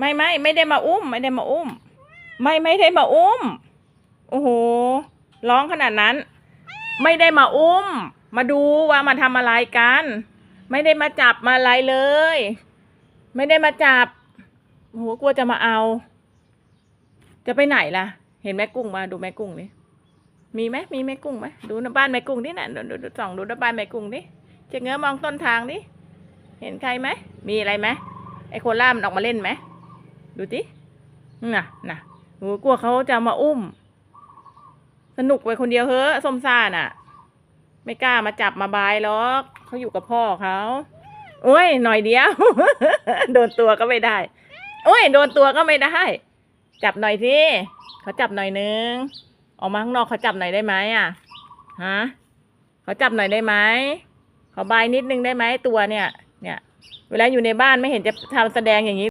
ไม่ไม่ไม่ได้มาอุ้ม ไม่ได้มาอุ้ม ไม่ไม่ได้มาอุ้ม โอ้โหร้องขนาดนั้น ไม่ได้มาอุ้ม มาดูว่ามาทำอะไรกัน ไม่ได้มาจับมาอะไรเลย ไม่ได้มาจับโอ้โหกลัวจะมาเอา จะไปไหนล่ะ เห็นแม่กุ้งมาดูแม่กุ้งนี่มีไหมมีแม่กุ้งไหมดูหน้าบ้านแม่กุ้งนี่น่ะดูดูส่องดูด้าบ้านแม่กุ้งนี่จะเงื้อมองต้นทางนี่เห็นใครไหมมีอะไรไหมไอ้โคล่ามันออกมาเล่นไหม ดูสิน่ะน่ะโอ้กลัวเขาจะมาอุ้ม สนุกไปคนเดียวเฮ้อส้มซ่าน่ะ ไม่กล้ามาจับมาบายหรอกเขาอยู่กับพ่อเขาโอ้ยหน่อยเดียว โดนตัวก็ไม่ได้ โอ้ย โดนตัวก็ไม่ได้ จับหน่อยสิเขาจับหน่อยนึง ออกมาข้างนอกเขาจับหน่อยได้ไหมอะฮะเขาจับหน่อยได้ไหมเขาบายนิดนึงได้ไหมตัวเนี่ย เนี่ย เวลาอยู่ในบ้านไม่เห็นจะทำแสดงอย่างนี้